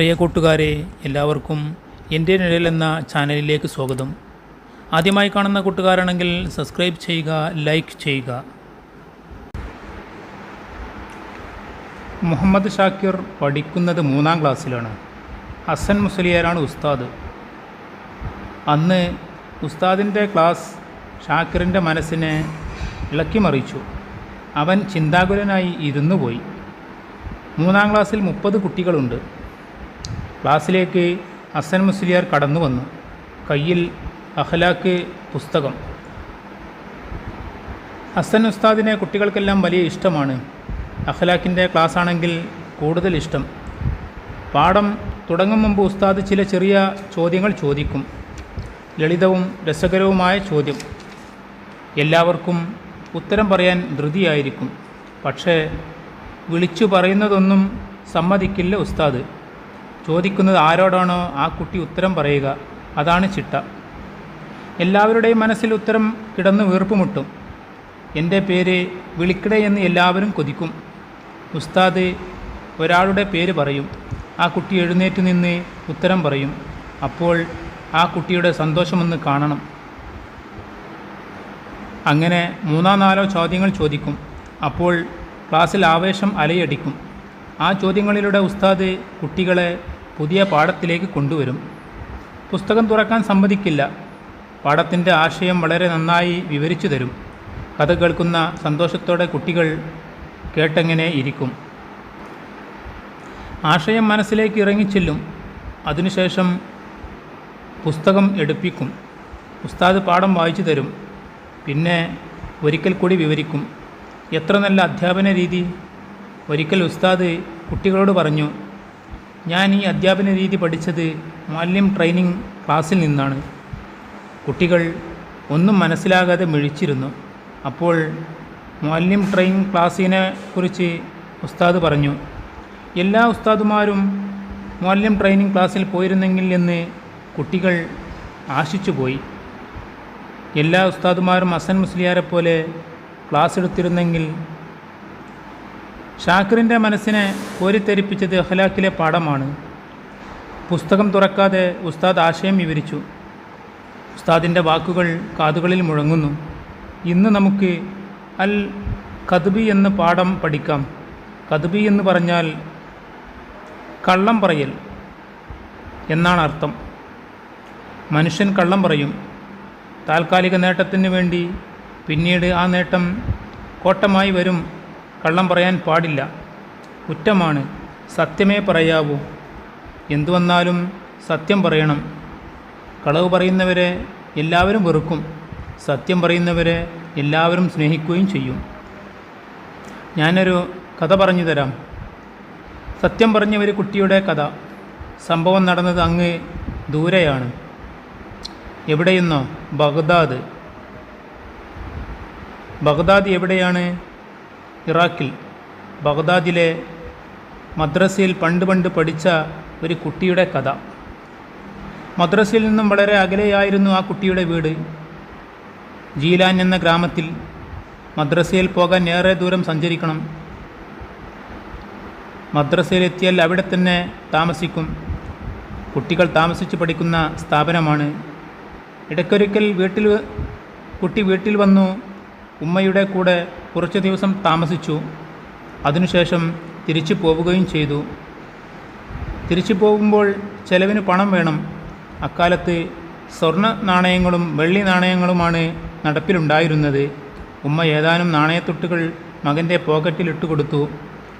പ്രിയ കൂട്ടുകാരെ എല്ലാവർക്കും എന്റെ നിഴൽ എന്ന ചാനലിലേക്ക് സ്വാഗതം. ആദ്യമായി കാണുന്ന കൂട്ടുകാരാണെങ്കിൽ സബ്സ്ക്രൈബ് ചെയ്യുക ലൈക്ക് ചെയ്യുക. മുഹമ്മദ് ഷാക്കിർ പഠിക്കുന്നത് മൂന്നാം ക്ലാസ്സിലാണ്. ഹസൻ മുസ്ലിയാരാണ് ഉസ്താദ്. അന്ന് ഉസ്താദിന്റെ ക്ലാസ് ഷാക്കിറിന്റെ മനസ്സിനെ ഇളക്കിമറിച്ചു അവൻ ചിന്താകുലനായി ഇരുന്നു പോയി. മൂന്നാം ക്ലാസ്സിൽ മുപ്പത് കുട്ടികളുണ്ട്. ക്ലാസ്സിലേക്ക് ഹസൻ മുസ്ലിയാർ കടന്നു വന്നു. കയ്യിൽ അഹ്ലാക്ക് പുസ്തകം. ഹസൻ ഉസ്താദിനെ കുട്ടികൾക്കെല്ലാം വലിയ ഇഷ്ടമാണ്. അഹ്ലാക്കിന്റെ ക്ലാസ് ആണെങ്കിൽ കൂടുതൽ ഇഷ്ടം. പാഠം തുടങ്ങും മുമ്പ് ഉസ്താദ് ചില ചെറിയ ചോദ്യങ്ങൾ ചോദിക്കും. ലളിതവും രസകരവുമായ ചോദ്യം. എല്ലാവർക്കും ഉത്തരം പറയാൻ ധൃതിയായിരിക്കും. പക്ഷേ വിളിച്ചു പറയുന്നതൊന്നും സമ്മതിക്കില്ല ഉസ്താദ്. ചോദിക്കുന്നത് ആരോടാണോ ആ കുട്ടി ഉത്തരം പറയുക അതാണ് ചിട്ട. എല്ലാവരുടെയും മനസ്സിൽ ഉത്തരം കിടന്ന് വീർപ്പുമുട്ടും. എന്റെ പേര് വിളിക്കടേ എന്ന് എല്ലാവരും കൊതിക്കും. ഉസ്താദ് ഒരാളുടെ പേര് പറയും ആ കുട്ടി എഴുന്നേറ്റ് നിന്ന് ഉത്തരം പറയും. അപ്പോൾ ആ കുട്ടിയുടെ സന്തോഷമൊന്ന് കാണണം. അങ്ങനെ മൂന്നോ നാലോ ചോദ്യങ്ങൾ ചോദിക്കും. അപ്പോൾ ക്ലാസ്സിൽ ആവേശം അലയടിക്കും. ആ ചോദ്യങ്ങളിലൂടെ ഉസ്താദ് കുട്ടികളെ പുതിയ പാഠത്തിലേക്ക് കൊണ്ടുവരും. പുസ്തകം തുറക്കാൻ സമ്മതിക്കില്ല. പാഠത്തിന്റെ ആശയം വളരെ നന്നായി വിവരിച്ചു തരും. കഥ കേൾക്കുന്ന സന്തോഷത്തോടെ കുട്ടികൾ കേട്ടെങ്ങനെ ഇരിക്കും. ആശയം മനസ്സിലേക്ക് ഇറങ്ങിച്ചെല്ലും. അതിനുശേഷം പുസ്തകം എടുപ്പിക്കും. ഉസ്താദ് പാഠം വായിച്ചു തരും. പിന്നെ ഒരിക്കൽ കൂടി വിവരിക്കും. എത്ര നല്ല അധ്യാപന രീതി. ഒരിക്കൽ ഉസ്താദ് കുട്ടികളോട് പറഞ്ഞു ഞാൻ ഈ അധ്യാപന രീതി പഠിച്ചത് മാലിന്യം ട്രെയിനിങ് ക്ലാസ്സിൽ നിന്നാണ്. കുട്ടികൾ ഒന്നും മനസ്സിലാകാതെ മിഴിച്ചിരുന്നു. അപ്പോൾ മാലിന്യം ട്രെയിനിങ് ക്ലാസ്സിനെ കുറിച്ച് ഉസ്താദ് പറഞ്ഞു എല്ലാ ഉസ്താദുമാരും മാലിന്യം ട്രെയിനിങ് ക്ലാസ്സിൽ പോയിരുന്നെങ്കിൽ എന്ന് കുട്ടികൾ ആശിച്ചുപോയി എല്ലാ ഉസ്താദുമാരും അസൻ മുസ്ലിയാരെ പോലെ ക്ലാസ് എടുത്തിരുന്നെങ്കിൽ ഷാക്കിറിന്റെ മനസ്സിനെ കോരിത്തെരിപ്പിച്ചത് അഖലാക്കിലെ പാഠമാണ്. പുസ്തകം തുറക്കാതെ ഉസ്താദ് ആശയം വിവരിച്ചു. ഉസ്താദിന്റെ വാക്കുകൾ കാതുകളിൽ മുഴങ്ങുന്നു. ഇന്ന് നമുക്ക് അൽ കതുബി എന്ന പാഠം പഠിക്കാം. കതുബി എന്ന് പറഞ്ഞാൽ കള്ളം പറയൽ എന്നാണ് അർത്ഥം. മനുഷ്യൻ കള്ളം പറയും. താൽക്കാലിക നേട്ടത്തിന് വേണ്ടി പിന്നീട് ആ നേട്ടം കോട്ടമായി വരും കള്ളം പറയാൻ പാടില്ല. കുറ്റമാണ്. സത്യമേ പറയാവൂ. എന്തു വന്നാലും സത്യം പറയണം. കളവ് പറയുന്നവരെ എല്ലാവരും വെറുക്കും. സത്യം പറയുന്നവരെ എല്ലാവരും സ്നേഹിക്കുകയും ചെയ്യും. ഞാനൊരു കഥ പറഞ്ഞു തരാം. സത്യം പറഞ്ഞ ഒരു കുട്ടിയുടെ കഥ. സംഭവം നടന്നത് അങ്ങ് ദൂരെയാണ്. എവിടെയെന്നോ ബഗ്ദാദ്. ബഗ്ദാദ് എവിടെയാണ്? ഇറാഖിൽ ബഗ്ദാദിലെ മദ്രസയിൽ പണ്ട് പണ്ട് പഠിച്ച ഒരു കുട്ടിയുടെ കഥ. മദ്രസയിൽ നിന്നും വളരെ അകലെയായിരുന്നു ആ കുട്ടിയുടെ വീട്. ജീലാൻ എന്ന ഗ്രാമത്തിൽ മദ്രസയിൽ പോകാൻ ഏറെ ദൂരം സഞ്ചരിക്കണം. മദ്രസയിലെത്തിയാൽ അവിടെ തന്നെ താമസിക്കും. കുട്ടികൾ താമസിച്ച് പഠിക്കുന്ന സ്ഥാപനമാണ്. ഇടയ്ക്കൊരിക്കൽ വീട്ടിൽ കുട്ടി വീട്ടിൽ വന്നു ഉമ്മയുടെ കൂടെ കുറച്ച് ദിവസം താമസിച്ചു. അതിനുശേഷം തിരിച്ചു പോവുകയും ചെയ്തു. തിരിച്ചു പോകുമ്പോൾ ചെലവിന് പണം വേണം. അക്കാലത്ത് സ്വർണ നാണയങ്ങളും വെള്ളി നാണയങ്ങളുമാണ് നടപ്പിലുണ്ടായിരുന്നത്. ഉമ്മ ഏതാനും നാണയത്തൊട്ടുകൾ മകന്റെ പോക്കറ്റിൽ ഇട്ടുകൊടുത്തു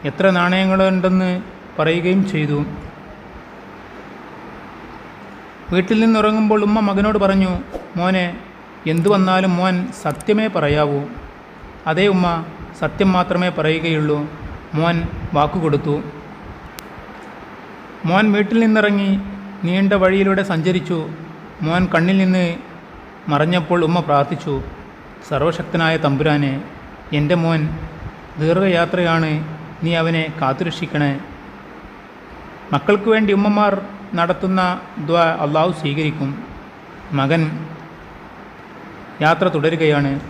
എത്ര നാണയങ്ങളുണ്ടെന്ന് പറയുകയും ചെയ്തു. വീട്ടിൽ നിന്നുറങ്ങുമ്പോൾ ഉമ്മ മകനോട് പറഞ്ഞു മോനെ എന്തു വന്നാലും മോൻ സത്യമേ പറയാവൂ. അതേ ഉമ്മ സത്യം മാത്രമേ പറയുകയുള്ളൂ. മോൻ വാക്കുകൊടുത്തു. മോൻ വീട്ടിൽ നിന്നിറങ്ങി നീണ്ട വഴിയിലൂടെ സഞ്ചരിച്ചു. മോൻ കണ്ണിൽ നിന്ന് മറഞ്ഞപ്പോൾ ഉമ്മ പ്രാർത്ഥിച്ചു സർവശക്തനായ തമ്പുരാനെ എന്റെ മോൻ ദീർഘയാത്രയാണ് നീ അവനെ കാത്തുരക്ഷിക്കണേ. മക്കൾക്ക് വേണ്ടി ഉമ്മമാർ നടത്തുന്ന ദ്വ അള്ളാഹു സ്വീകരിക്കും. മകൻ യാത്ര തുടരുകയാണ്.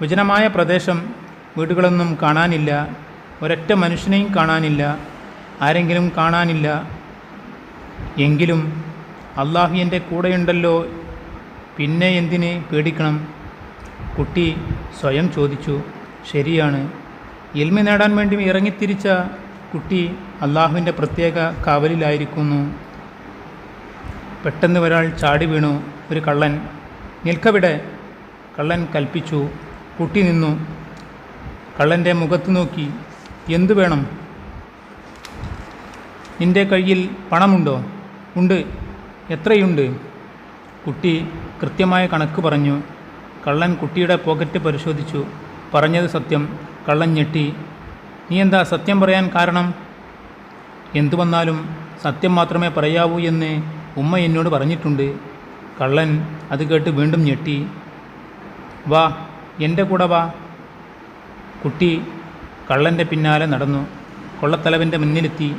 വിജനമായ പ്രദേശം വീടുകളൊന്നും കാണാനില്ല. ഒരൊറ്റ മനുഷ്യനെയും കാണാനില്ല. ആരെങ്കിലും കാണാനില്ല. എങ്കിലും അള്ളാഹു എന്റെ കൂടെയുണ്ടല്ലോ. പിന്നെ എന്തിന് പേടിക്കണം? കുട്ടി സ്വയം ചോദിച്ചു. ശരിയാണ്. എൽമി നേടാൻ വേണ്ടി ഇറങ്ങിത്തിരിച്ച കുട്ടി അള്ളാഹുവിന്റെ പ്രത്യേക കാവലിലായിരിക്കുന്നു. പെട്ടെന്ന് ഒരാൾ ചാടി വീണു. ഒരു കള്ളൻ. നിൽക്കവിടെ. കള്ളൻ കൽപ്പിച്ചു കുട്ടി നിന്നു. കള്ളന്റെ മുഖത്ത് നോക്കി എന്തു വേണം? നിന്റെ കയ്യിൽ പണമുണ്ടോ? ഉണ്ട്. എത്രയുണ്ട്? കുട്ടി കൃത്യമായ കണക്ക് പറഞ്ഞു. കള്ളൻ കുട്ടിയുടെ പോക്കറ്റ് പരിശോധിച്ചു. പറഞ്ഞത് സത്യം. കള്ളൻ ഞെട്ടി. നീ എന്താ സത്യം പറയാൻ കാരണം? എന്തു വന്നാലും സത്യം മാത്രമേ പറയാവൂ എന്ന് ഉമ്മ എന്നോട് പറഞ്ഞിട്ടുണ്ട്. കള്ളൻ അത് കേട്ട് വീണ്ടും ഞെട്ടി. വാ എന്റെ കൂടെ വാ. കുട്ടി കള്ളന്റെ പിന്നാലെ നടന്നു കൊള്ളത്തലവന്റെ മുന്നിലെത്തി.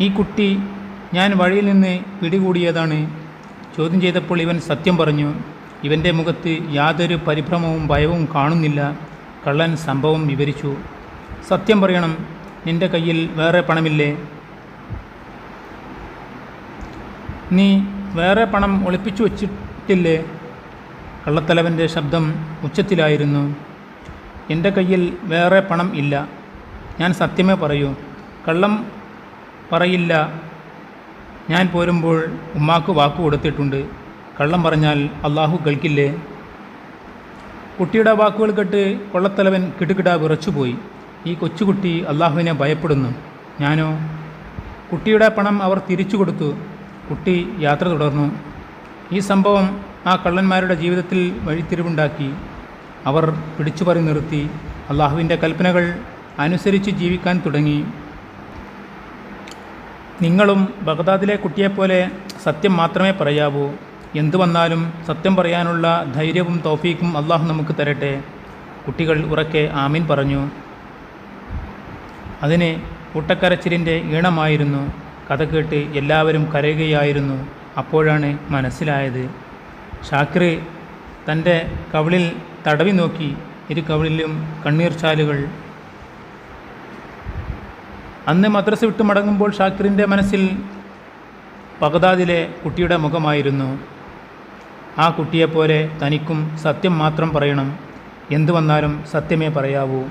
ഈ കുട്ടി ഞാൻ വഴിയിൽ നിന്ന് പിടികൂടിയതാണ്. ചോദ്യം ചെയ്തപ്പോൾ ഇവൻ സത്യം പറഞ്ഞു ഇവന്റെ മുഖത്ത് യാതൊരു പരിഭ്രമവും ഭയവും കാണുന്നില്ല. കള്ളൻ സംഭവം വിവരിച്ചു. സത്യം പറയണം നിന്റെ കയ്യിൽ വേറെ പണമില്ലേ? നീ വേറെ പണം ഒളിപ്പിച്ചു വച്ചിട്ടില്ലേ? കള്ളത്തലവന്റെ ശബ്ദം ഉച്ചത്തിലായിരുന്നു. എന്റെ കയ്യിൽ വേറെ പണം ഇല്ല. ഞാൻ സത്യമേ പറയൂ. കള്ളം പറയില്ല. ഞാൻ പോരുമ്പോൾ ഉമ്മാക്ക് വാക്ക് കൊടുത്തിട്ടുണ്ട്. കള്ളം പറഞ്ഞാൽ അള്ളാഹു കേൾക്കില്ലേ? കുട്ടിയുടെ വാക്കുകൾ കേട്ട് കൊള്ളത്തലവൻ കിടുകിട വിറച്ചുപോയി. ഈ കൊച്ചുകുട്ടി അള്ളാഹുവിനെ ഭയപ്പെടുന്നു. ഞാനോ? കുട്ടിയുടെ പണം അവർ തിരിച്ചു കൊടുത്തു. കുട്ടി യാത്ര തുടർന്നു. ഈ സംഭവം ആ കള്ളന്മാരുടെ ജീവിതത്തിൽ വഴിത്തിരിവുണ്ടാക്കി. അവർ പിടിച്ചുപറി നിർത്തി. അള്ളാഹുവിന്റെ കൽപ്പനകൾ അനുസരിച്ച് ജീവിക്കാൻ തുടങ്ങി. നിങ്ങളും ബഗ്ദാദിലെ കുട്ടിയെപ്പോലെ സത്യം മാത്രമേ പറയാവൂ. എന്തു വന്നാലും സത്യം പറയാനുള്ള ധൈര്യവും തോഫീക്കും അള്ളാഹു നമുക്ക് തരട്ടെ. കുട്ടികൾ ഉറക്കെ ആമീൻ പറഞ്ഞു. അതിന് കൂട്ടക്കരച്ചിലിന്റെ ഈണമായിരുന്നു. കഥ കേട്ട് എല്ലാവരും കരയുകയായിരുന്നു. അപ്പോഴാണ് മനസ്സിലായത്. ഷാക്കിർ തന്റെ കവിളിൽ തടവി നോക്കി ഇരു കവിളിലും കണ്ണീർ ചാലുകൾ. അന്ന് മദ്രസ വിട്ട് മടങ്ങുമ്പോൾ ഷാക്കിറിന്റെ മനസ്സിൽ ബഗ്ദാദിലെ കുട്ടിയുടെ മുഖമായിരുന്നു. ആ കുട്ടിയെപ്പോലെ തനിക്കും സത്യം മാത്രം പറയണം. എന്തു വന്നാലും സത്യമേ പറയാവൂ.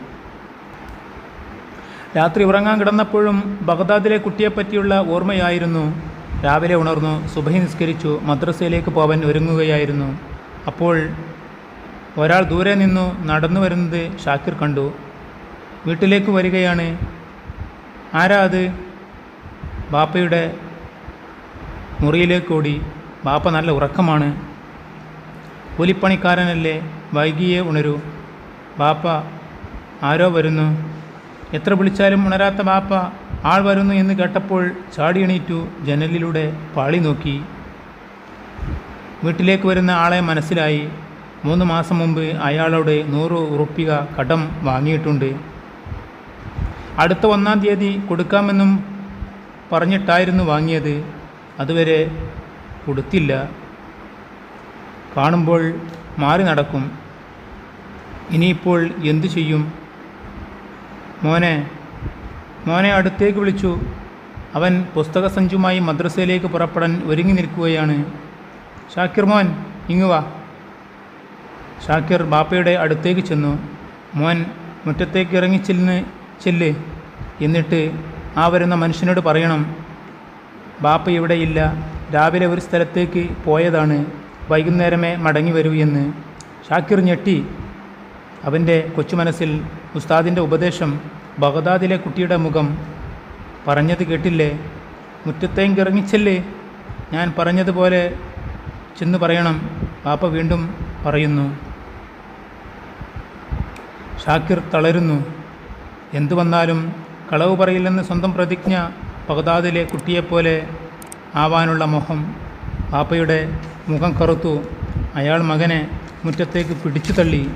രാത്രി ഉറങ്ങാൻ കിടന്നപ്പോഴും ബഗ്ദാദിലെ കുട്ടിയെപ്പറ്റിയുള്ള ഓർമ്മയായിരുന്നു രാവിലെ ഉണർന്നു സുബഹി നിസ്കരിച്ചു മദ്രസയിലേക്ക് പോവാൻ ഒരുങ്ങുകയായിരുന്നു. അപ്പോൾ ഒരാൾ ദൂരെ നിന്നു നടന്നു വരുന്നത് ഷാക്കിർ കണ്ടു. വീട്ടിലേക്ക് വരികയാണ്. ആരാ അത്? ബാപ്പയുടെ മുറിയിലേക്ക് ഓടി. ബാപ്പ നല്ല ഉറക്കമാണ്. കൂലിപ്പണിക്കാരനല്ലേ? വൈകിയേ ഉണരൂ. ബാപ്പ ആരോ വരുന്നു. എത്ര വിളിച്ചാലും ഉണരാത്ത ബാപ്പ ആൾ വരുന്നു എന്ന് കേട്ടപ്പോൾ ചാടി എണീറ്റു ജനലിലൂടെ പാളി നോക്കി. വീട്ടിലേക്ക് വരുന്ന ആളെ മനസ്സിലായി. മൂന്ന് മാസം മുമ്പ് അയാളോട് നൂറ് ഉറുപ്പിക കടം വാങ്ങിയിട്ടുണ്ട്. അടുത്ത ഒന്നാം തീയതി കൊടുക്കാമെന്നും പറഞ്ഞിട്ടായിരുന്നു വാങ്ങിയത്. അതുവരെ കൊടുത്തില്ല. കാണുമ്പോൾ മാറി നടക്കും. ഇനിയിപ്പോൾ എന്തു ചെയ്യും? മോനെ മോനെ അടുത്തേക്ക് വിളിച്ചു. അവൻ പുസ്തക സഞ്ചുമായി മദ്രസയിലേക്ക് പുറപ്പെടാൻ ഒരുങ്ങി നിൽക്കുകയാണ്. ഷാക്കിർ മോൻ ഇങ്ങുവാ ഷാക്കിർ ബാപ്പയുടെ അടുത്തേക്ക് ചെന്നു. മോൻ മുറ്റത്തേക്ക് ഇറങ്ങി ചെല്ല് ചെല്ല്. എന്നിട്ട് ആ വരുന്ന മനുഷ്യനോട് പറയണം ബാപ്പ ഇവിടെ ഇല്ല. രാവിലെ ഒരു സ്ഥലത്തേക്ക് പോയതാണ്. വൈകുന്നേരമേ മടങ്ങി വരൂ എന്ന്. ഷാക്കിർ ഞെട്ടി. അവന്റെ കൊച്ചുമനസ്സിൽ ഉസ്താദിന്റെ ഉപദേശം ബഗദാദിലെ കുട്ടിയുടെ മുഖം പറഞ്ഞത് കേട്ടില്ലേ? മുറ്റത്തേക്ക് ഇറങ്ങിച്ചല്ലേ? ഞാൻ പറഞ്ഞതുപോലെ ചെന്ന് പറയണം. പാപ്പ വീണ്ടും പറയുന്നു. ഷാക്കിർ തളരുന്നു. എന്തു വന്നാലും കളവ് പറയില്ലെന്ന് സ്വന്തം പ്രതിജ്ഞ ബഗ്ദാദിലെ കുട്ടിയെപ്പോലെ ആവാനുള്ള മോഹം പാപ്പയുടെ മുഖം കറുത്തു. അയാൾ മകനെ മുറ്റത്തേക്ക് പിടിച്ചു തള്ളി.